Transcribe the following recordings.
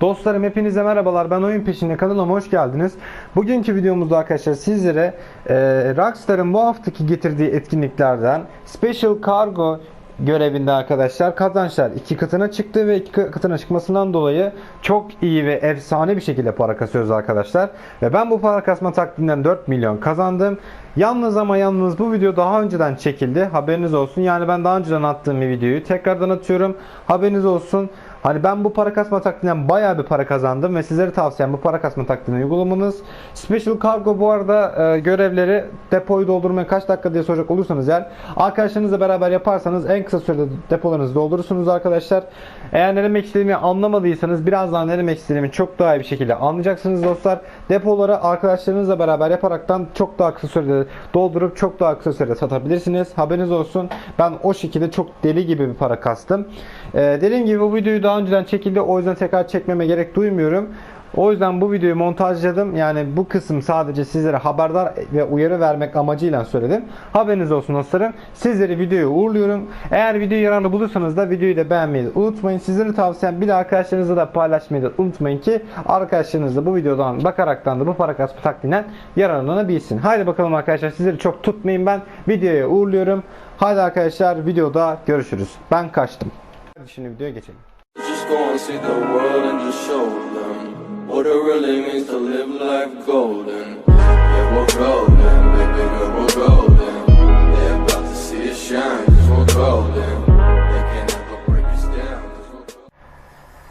Dostlarım hepinize merhabalar. Ben Oyun Peşinde kanalıma hoş geldiniz. Bugünkü videomuzda arkadaşlar sizlere e, Rockstar'ın bu haftaki getirdiği etkinliklerden Special Cargo görevinde arkadaşlar kazançlar iki katına çıktı ve iki katına çıkmasından dolayı çok iyi ve efsane bir şekilde para kasıyoruz arkadaşlar. Ve ben bu para kasma taktiğinden 4 milyon kazandım. Yalnız ama yalnız bu video daha önceden çekildi. Haberiniz olsun. Yani ben daha önceden attığım bir videoyu tekrardan atıyorum. Haberiniz olsun. Hani ben bu para kasma taktiğinden bayağı bir para kazandım ve sizlere tavsiyem bu para kasma taktiğini uygulamanız. Special Cargo bu arada e, görevleri depoyu doldurmaya kaç dakika diye soracak olursanız eğer arkadaşlarınızla beraber yaparsanız en kısa sürede depolarınızı doldurursunuz arkadaşlar. Eğer ne demek istediğimi anlamadıysanız birazdan ne demek istediğimi çok daha iyi bir şekilde anlayacaksınız dostlar. Depoları arkadaşlarınızla beraber yaparaktan çok daha kısa sürede doldurup çok daha kısa sürede satabilirsiniz. Haberiniz olsun. Ben o şekilde çok deli gibi bir para kastım. Ee, dediğim gibi bu videoyu daha önceden çekildi. O yüzden tekrar çekmeme gerek duymuyorum. O yüzden bu videoyu montajladım. Yani bu kısım sadece sizlere haberdar ve uyarı vermek amacıyla söyledim. Haberiniz olsun dostlarım. Sizleri videoya uğurluyorum. Eğer videoyu yararlı bulursanız da videoyu da beğenmeyi unutmayın. Sizlere tavsiyem bir de arkadaşlarınızla da paylaşmayı da unutmayın ki arkadaşlarınız da bu videodan bakaraktan da bu para kasma taktiğinden yararlanabilsin. Haydi bakalım arkadaşlar sizleri çok tutmayın ben. Videoya uğurluyorum. Haydi arkadaşlar videoda görüşürüz. Ben kaçtım. Şimdi videoya geçelim. Go and see the world and just show them what it really means to live life golden. Yeah, we're golden, baby girl, we're golden. They're about to see us shine, cause we're golden.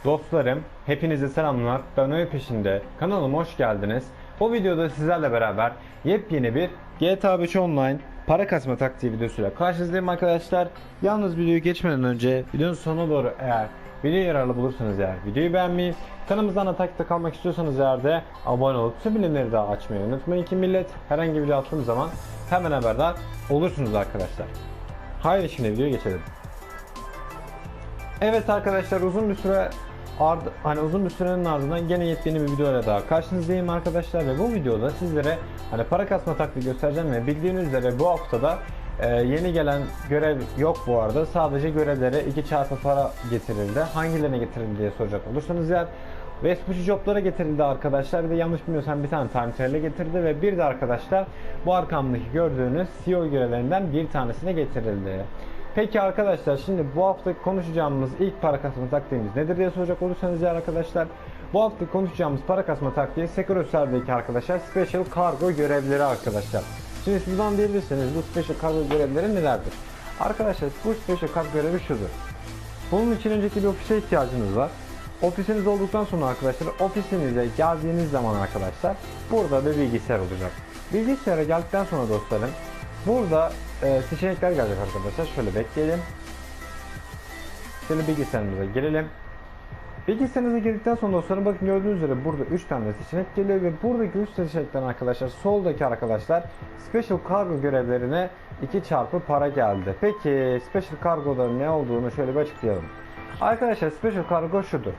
Dostlarım, hepinize selamlar. Ben Öyle Peşinde. Kanalıma hoş geldiniz. Bu videoda sizlerle beraber yepyeni bir GTA 5 Online para kasma taktiği videosuyla karşınızdayım arkadaşlar. Yalnız videoyu geçmeden önce videonun sonuna doğru eğer videoyu yararlı bulursanız eğer videoyu beğenmeyi, kanalımızdan da takipte kalmak istiyorsanız eğer de abone olup tüm bildirimleri de açmayı unutmayın ki millet herhangi bir video attığım zaman hemen haberdar olursunuz arkadaşlar. Haydi şimdi videoya geçelim. Evet arkadaşlar uzun bir süre ard hani uzun bir sürenin ardından gene yepyeni bir videoyla daha karşınızdayım arkadaşlar ve bu videoda sizlere hani para kasma taktiği göstereceğim ve bildiğiniz üzere bu haftada e, yeni gelen görev yok bu arada. Sadece görevlere 2 çarpı para getirildi. Hangilerine getirildi diye soracak olursanız eğer Vespucci Job'lara getirildi arkadaşlar. Bir de yanlış bilmiyorsam bir tane time trial'e getirdi ve bir de arkadaşlar bu arkamdaki gördüğünüz CEO görevlerinden bir tanesine getirildi. Peki arkadaşlar şimdi bu hafta konuşacağımız ilk para kasma taktiğimiz nedir diye soracak olursanız eğer arkadaşlar bu hafta konuşacağımız para kasma taktiği Security arkadaşlar Special Cargo görevleri arkadaşlar. Şimdi siz buradan diyebilirsiniz bu Special Cargo görevleri nelerdir? Arkadaşlar bu Special Cargo görevi şudur. Bunun için önceki bir ofise ihtiyacınız var. Ofisiniz olduktan sonra arkadaşlar ofisinize geldiğiniz zaman arkadaşlar burada bir bilgisayar olacak. Bilgisayara geldikten sonra dostlarım burada e, seçenekler gelecek arkadaşlar. Şöyle bekleyelim. Şöyle bilgisayarımıza girelim. Bilgisayarınıza girdikten sonra dostlarım bakın gördüğünüz üzere burada 3 tane seçenek geliyor ve buradaki 3 seçenekten arkadaşlar soldaki arkadaşlar Special Cargo görevlerine 2 çarpı para geldi. Peki Special Cargo'da ne olduğunu şöyle bir açıklayalım. Arkadaşlar Special Cargo şudur.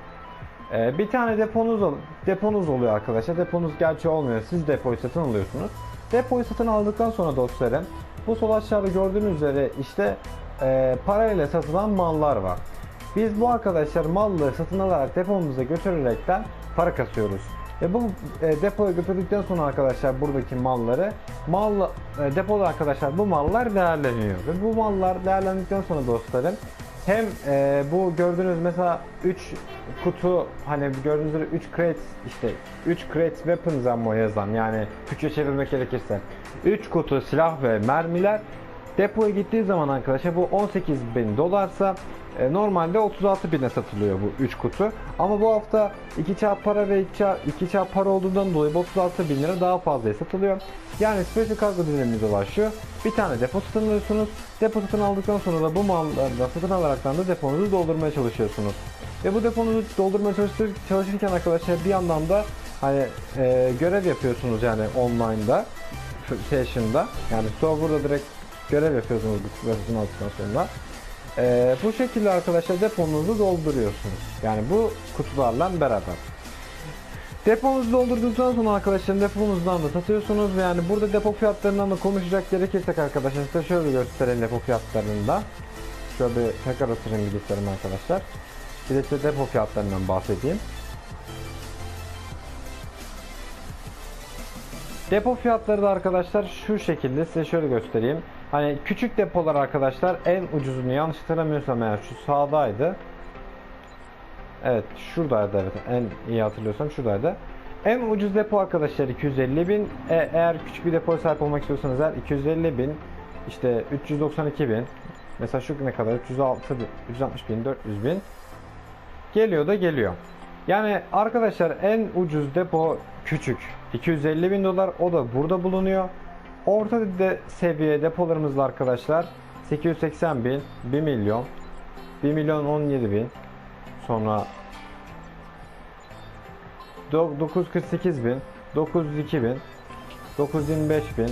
Ee, bir tane deponuz ol deponuz oluyor arkadaşlar. Deponuz gerçi olmuyor. Siz depoyu satın alıyorsunuz. Depoyu satın aldıktan sonra dostlarım bu sol aşağıda gördüğünüz üzere işte e, parayla satılan mallar var. Biz bu arkadaşlar malları satın alarak depomuza götürerekten para kasıyoruz. Ve bu e, depoya götürdükten sonra arkadaşlar buradaki malları mal e, depoda arkadaşlar bu mallar değerleniyor. Ve bu mallar değerlendikten sonra dostlarım hem e, bu gördüğünüz mesela 3 kutu hani gördüğünüz üzere 3 crate işte 3 crate weapons ammo yazan yani Türkçe çevirmek gerekirse. 3 kutu silah ve mermiler. Depoya gittiği zaman arkadaşlar bu 18 bin dolarsa normalde 36 bine satılıyor bu 3 kutu. Ama bu hafta 2 çarp para ve 2 çarp, 2 çarp para olduğundan dolayı bu 36 bin lira daha fazla satılıyor. Yani Special Cargo olan şu. Bir tane depo satın alıyorsunuz. Depo satın aldıktan sonra da bu malları da satın alaraktan da deponuzu doldurmaya çalışıyorsunuz. Ve bu deponuzu doldurmaya çalıştır, çalışırken arkadaşlar bir yandan da hani e, görev yapıyorsunuz yani online'da session'da yani serverda direkt görev yapıyorsunuz bu versiyonu aldıktan sonra. Ee, bu şekilde arkadaşlar deponuzu dolduruyorsunuz. Yani bu kutularla beraber. Deponuzu doldurduktan sonra arkadaşlar deponuzdan da satıyorsunuz yani burada depo fiyatlarından da konuşacak gerekirsek arkadaşlar size şöyle göstereyim depo fiyatlarını da. Şöyle tekrar atayım bilgisayarıma arkadaşlar. Bir de size depo fiyatlarından bahsedeyim. Depo fiyatları da arkadaşlar şu şekilde size şöyle göstereyim. Hani küçük depolar arkadaşlar en ucuzunu yanlış hatırlamıyorsam eğer şu sağdaydı. Evet şuradaydı evet en iyi hatırlıyorsam şuradaydı. En ucuz depo arkadaşlar 250 bin. E, eğer küçük bir depoya sahip olmak istiyorsanız eğer 250 bin işte 392 bin. Mesela şu ne kadar 306 bin, 360 bin 400 bin. Geliyor da geliyor. Yani arkadaşlar en ucuz depo küçük. 250 bin dolar o da burada bulunuyor. Orta de seviye depolarımızda arkadaşlar 880 bin 1 milyon 1 milyon 17 bin. Sonra do- 948 bin 902 bin 925 bin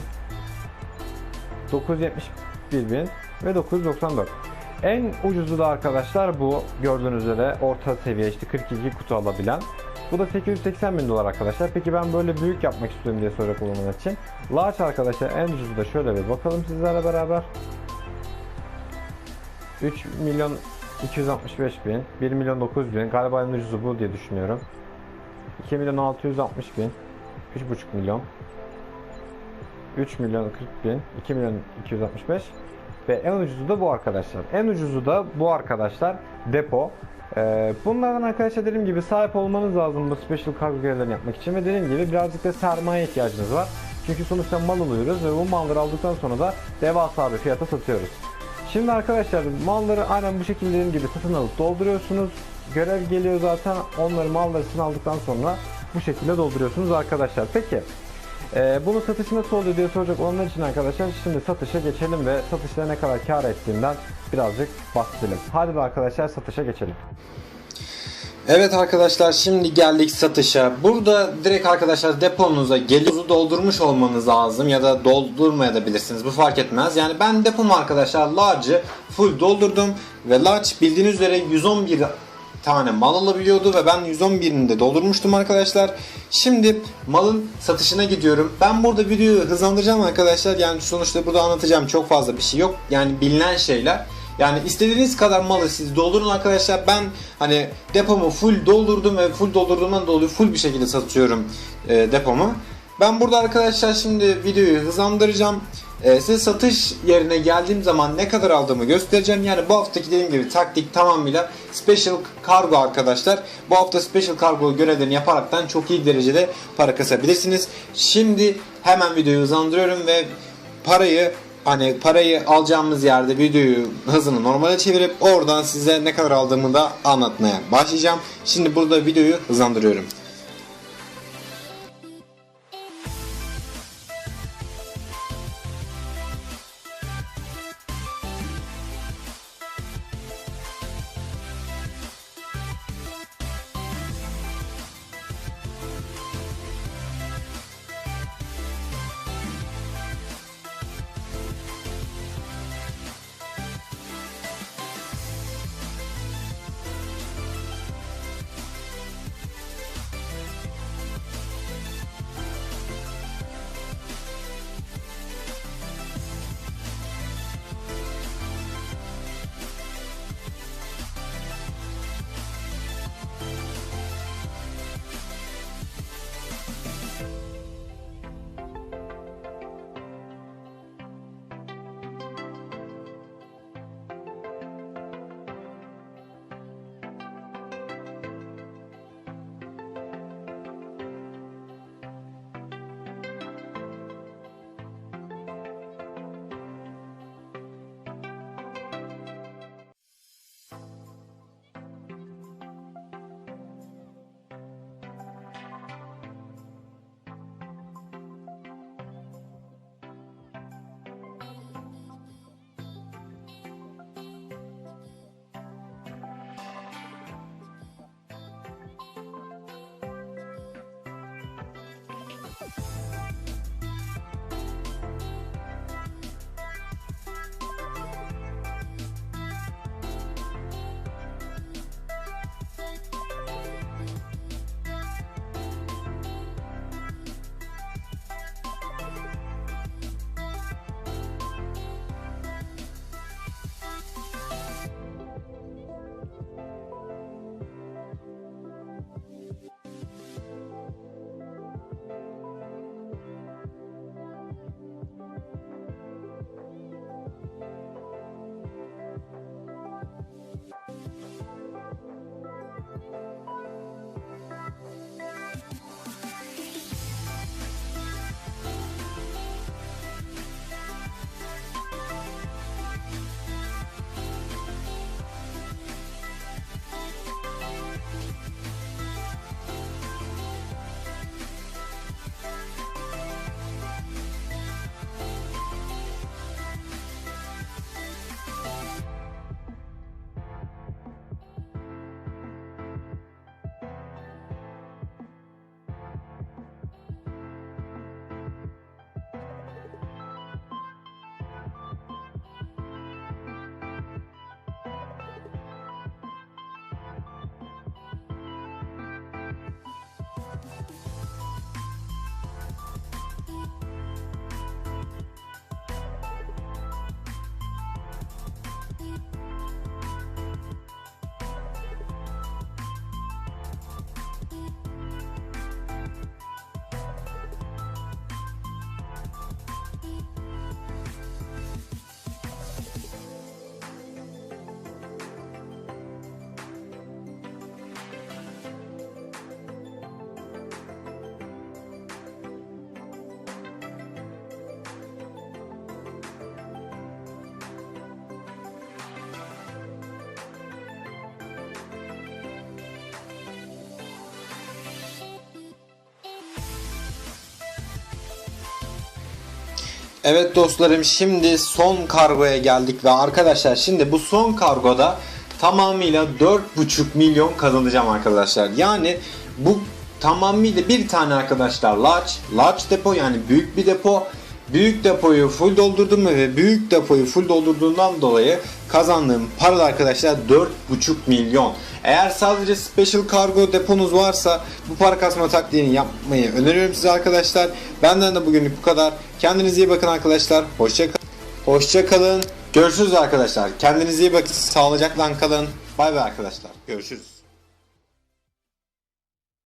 971 bin ve 994 en ucuzu da arkadaşlar bu gördüğünüz üzere orta seviye işte 42 kutu alabilen bu da 880 bin dolar arkadaşlar. Peki ben böyle büyük yapmak istiyorum diye soracak olanlar için. Large arkadaşlar en ucuzu da şöyle bir bakalım sizlerle beraber. 3 milyon 265 bin, 1 milyon 900 bin. Galiba en ucuzu bu diye düşünüyorum. 2 milyon 660 bin, 3,5 milyon. 3 milyon 40 bin, 2 milyon 265 ve en ucuzu da bu arkadaşlar. En ucuzu da bu arkadaşlar depo. Ee, bunlardan arkadaşlar dediğim gibi sahip olmanız lazım bu special cargo görevlerini yapmak için ve dediğim gibi birazcık da sermaye ihtiyacınız var. Çünkü sonuçta mal alıyoruz ve bu malları aldıktan sonra da devasa bir fiyata satıyoruz. Şimdi arkadaşlar malları aynen bu şekilde dediğim gibi satın alıp dolduruyorsunuz. Görev geliyor zaten onları malları satın aldıktan sonra bu şekilde dolduruyorsunuz arkadaşlar. Peki ee, bunun satışı nasıl oluyor diye soracak olanlar için arkadaşlar şimdi satışa geçelim ve satışta ne kadar kar ettiğinden birazcık bahsedelim. Hadi be arkadaşlar satışa geçelim. Evet arkadaşlar şimdi geldik satışa. Burada direkt arkadaşlar deponuza geliyoruz doldurmuş olmanız lazım ya da doldurmayabilirsiniz bu fark etmez. Yani ben depomu arkadaşlar large'ı full doldurdum ve large bildiğiniz üzere 111 tane mal alabiliyordu ve ben 111'ini de doldurmuştum arkadaşlar. Şimdi malın satışına gidiyorum. Ben burada videoyu hızlandıracağım arkadaşlar. Yani sonuçta burada anlatacağım çok fazla bir şey yok. Yani bilinen şeyler. Yani istediğiniz kadar malı siz doldurun arkadaşlar. Ben hani depomu full doldurdum ve full doldurduğumdan dolayı full bir şekilde satıyorum e, depomu. Ben burada arkadaşlar şimdi videoyu hızlandıracağım. E, size satış yerine geldiğim zaman ne kadar aldığımı göstereceğim. Yani bu haftaki dediğim gibi taktik tamamıyla special cargo arkadaşlar. Bu hafta special cargo görevlerini yaparaktan çok iyi derecede para kasabilirsiniz. Şimdi hemen videoyu hızlandırıyorum ve parayı hani parayı alacağımız yerde videoyu hızını normale çevirip oradan size ne kadar aldığımı da anlatmaya başlayacağım. Şimdi burada videoyu hızlandırıyorum. Evet dostlarım şimdi son kargoya geldik ve arkadaşlar şimdi bu son kargoda tamamıyla 4,5 milyon kazanacağım arkadaşlar. Yani bu tamamıyla bir tane arkadaşlar large, large depo yani büyük bir depo. Büyük depoyu full doldurdum ve büyük depoyu full doldurduğundan dolayı kazandığım para arkadaşlar 4,5 milyon. Eğer sadece special kargo deponuz varsa bu para kasma taktiğini yapmayı öneriyorum size arkadaşlar. Benden de bugünlük bu kadar. Kendinize iyi bakın arkadaşlar. Hoşça kalın. Hoşça kalın. Görüşürüz arkadaşlar. Kendinize iyi bakın. Sağlıcakla kalın. Bay bay arkadaşlar. Görüşürüz.